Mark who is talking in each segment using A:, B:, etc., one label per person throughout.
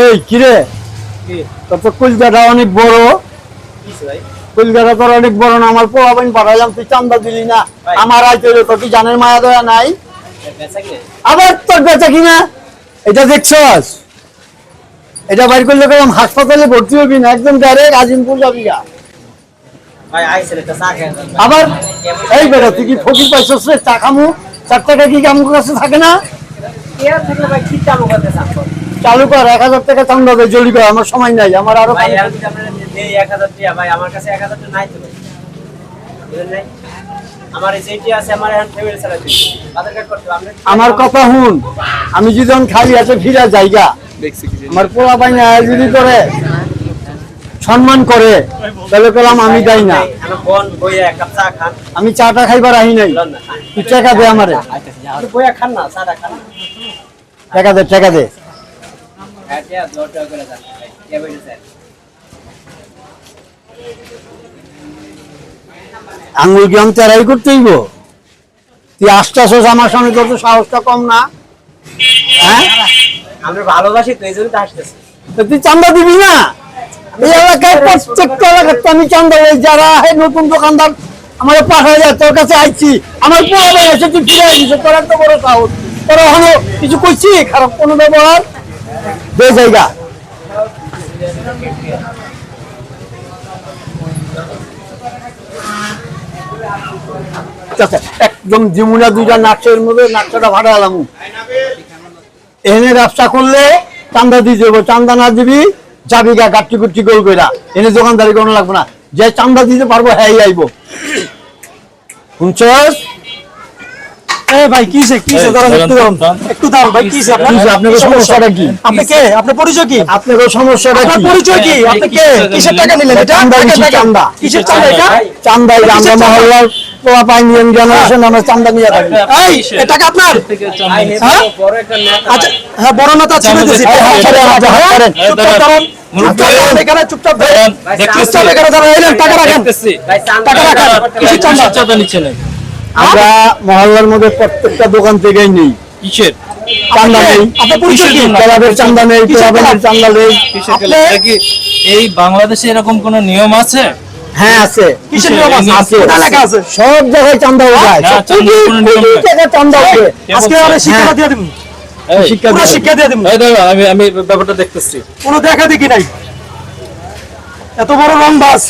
A: এই কিরে? তোর তো কুলজাটা অনেক বড়। কুলজাটা তোর অনেক বড় না আমার পোলা বাইন পাঠাইলাম তুই চান্দা দিলি না। আমার আইতে তো কি জানের মায়া দয়া নাই? আবার তোর বেচা কিনা? এটা দেখছস এটা বাইর করলে কেমন হাসপাতালে ভর্তি হবি না? একদম ডাইরেক্ট আজিমপুর যাবি গা। আবার? এই বেটা তুই কি ফকির পাইছস রে? চা খামু? চার টাকা কি আমার কাছে থাকে না?
B: ভাই কি চালু করতে চান?
A: চালু কর? এক হাজার টাকা চান্দা দে জলি কর আমার সময় নাই আমার
B: আরও দেই 1000 টাকা ভাই আমার কাছে 1000 টাকা নাই তো। নাই? আমার
A: কথা হুন আমি যদি খালি আছে, ফিরা জায়গা। আমার পোলা বাইনা যদি করে সম্মান করে, তাহলে পেলাম আমি যাই না। আমি চাটা খাইবার আহি নাই। তুই টাকা দে আমারে। টাকা দে টাকা দে।
B: ভাই কে
A: আমি তেরাই করতে হইব? তুই আসতে আসস আমার সামনে তোর তো সাহসটা কম না। হ্যাঁ?
B: আমরা ভালোবাসি তো এই জন্য তো আসতেছি।
A: তুই চান্দা দিবি না? এই এলাকায় প্রত্যেকটা এলাকাতে আমি চান্দা ওই যারা এই নতুন দোকানদার আমার পাঠায় যায় তোর কাছে আইছি। আমার পুরো তুই ফিরে তোর একটা বড় সাহস। তোর কিছু কইছি? খারাপ কোনো ব্যবহার? দে জায়গা। আচ্ছা, একদম যমুনা দুইটা মধ্যে নাকশাটা ভাড়া আলাম এনে ব্যবসা করলে চান্দা দিয়ে যাব চান্দা না দিবি যাবি গা গাট্টি গুট্টি গোল এনে দোকানদারি কোনো লাগবে না। যে চান্দা দিতে পারব হ্যাঁ আইবো। শুনছস?
C: এ ভাই কিসে কিসে দাঁড়ান একটু দাঁড়ান একটু দাঁড়ান ভাই কিসে আপনার
A: আপনার সমস্যাটা কি?
C: আপনি কে? আপনার পরিচয় কি?
A: আপনার সমস্যাটা
C: আপনার পরিচয় কি? আপনি কে? কিসের টাকা নিলেন এটা?
A: চান্দা
C: টাকা,
A: দিছি,
C: টাকা।
A: চান্দা।
C: কিসের চান্দা এটা?
A: চান্দা? আমরা মহল্লার পোলা পাইনি জেনারেশন আমরা চান্দা নিয়ে থাকি
C: এই এ টাকা আপনার?
B: ভাই
C: হ্যাঁ?
B: বড় একটা নেতা
C: আচ্ছা হ্যাঁ বড় নেতা ছেড়ে দিয়েছি
A: এই হাত ছাড়েন, হাত ছাড়েন।
C: চুপচাপ এখানে টাকা রাখেন। টাকা রাখেন। কিসের চান্দা?
D: নিচ্ছে না
A: আমরা মহল্লার মধ্যে প্রত্যেকটা দোকান থেকেই নেই।
D: কিসের?
A: চান্দা নেই। ক্লাবের চান্দা নেই ক্লাবের চান্দা নেই।
D: এই বাংলাদেশে এরকম কোন নিয়ম আছে?
A: হ্যাঁ আছে। সব জায়গায় চান্দা উঠায় চান্দা উঠে
C: আজকে আমি শিক্ষা
A: হ্যাঁ।
C: দিয়ে দিব।
A: শিক্ষা
C: দিয়ে দিব।
D: আমি আমি ব্যাপারটা দেখতেছি।
C: কোনো দেখা দেখি নাই। এত বড় রংবাস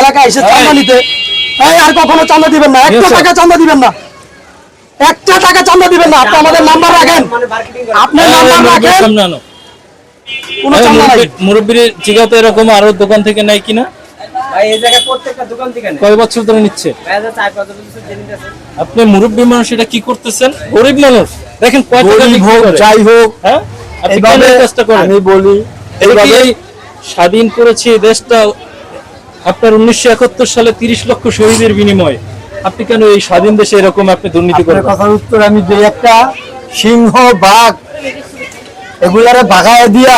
C: এলাকায় এসে চাঁদা নিতে। আর কখনো চাঁদা দিবেন না। একটা টাকা চাঁদা দিবেন না। একটা টাকা চাঁদা দিবেন না। আপনি আমাদের নাম্বার রাখেন। আপনার নাম্বার রাখেন। কোনো চাঁদা নাই।
D: মুরব্বির- মুরব্বির জিগা তো এরকম আরও দোকান থেকে নাই কিনা?
B: ভাই এই জায়গায় প্রত্যেকটা দোকান থেকে নেয়।
D: কয় বছর ধরে নিচ্ছে?
B: ভাই হাজার চার পাঁচ বছর জেনে আছে
D: আপনি মুরব্বী মানুষ এটা কি করতেছেন? গরিব মানুষ। দেখেন কয় টাকা
A: হোক যাই হোক
D: হ্যাঁ? আপনি কাজটা করেন?
A: আমি বলি
D: স্বাধীন করেছি দেশটা? আপনার উনিশশো একাত্তর সালে তিরিশ লক্ষ শহীদের বিনিময়ে আপনি কেন এই স্বাধীন দেশে এরকম আপনি দুর্নীতি করেন
A: কথার উত্তর আমি যে একটা সিংহ বাঘ এগুলারে বাগায় দিয়া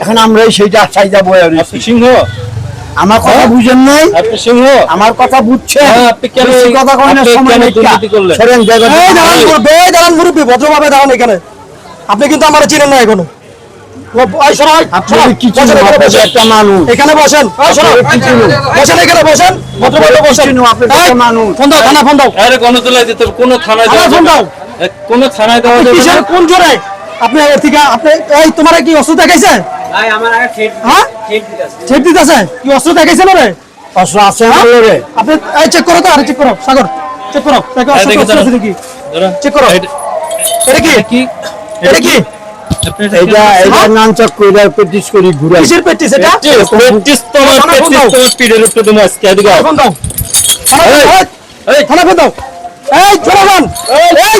A: এখন আমরা সেইটা বয়ে
D: আপনি সিংহ?
A: আমার কথা বুঝেন নাই?
D: আপনি সিংহ?
A: আমার কথা বুঝছেন?
D: হ্যাঁ, আপনি কেন এই-
A: কথা কয় না
D: আপনি
A: সময় নেই
D: দুর্নীতি করলেন?
A: ছেড়েন জায়গাটা।
C: এই দাঁড়ান মুরব্বী, এই দাঁড়ান মুরব্বী ভদ্রভাবে দাঁড়ান এখানে। আপনি কিন্তু আমার চিনেন না
A: এখনও।
C: এখানে
A: আপনি
C: বসেন।
A: একটা মানুষ।
C: এখানে বসেন এখানে বসেন ভদ্রভাবে বসেন।
A: চিনুন, আপনি তো
C: এই,
A: একটা মানুষ।
C: ফোন দাও থানা ফোন দাও।
D: আরে গণতলায় দিতে কোনো থানায়
C: ফোন দাও।
D: না। থানায় দেওয়া যাবে
C: কোন জোরে? আপনি এর থেকে আপনি এই তোমার কি অস্ত্র দেখাইছে?
B: ভাই আমার আগে ঠেট
C: হ্যাঁ?
B: ঠেট আছে
C: দিতেছে? কি অস্ত্র দেখাইছে না রে
A: অস্ত্র আছে।
C: আপনি এই চেক করো তো আরে চেক করো সাগর চেক করো। দেখো অস্ত্র আছে নাকি? চেক করো।
D: এটা
C: কি?
D: এটা কি?
C: এটা কি
D: আপনি এটা
A: এইটা এইটা নাম চক কইরা প্র্যাকটিস করি ঘুরাই
C: কিসের প্র্যাকটিস এটা
D: প্র্যাকটিস, প্র্যাকটিস তোমার, প্র্যাকটিস
C: দাও।
D: তোমার উপরে তুমি আজকে এদিকে আও।
C: ফোন দাও এই, থানা ফোন দাও এই জনগণ এই এই,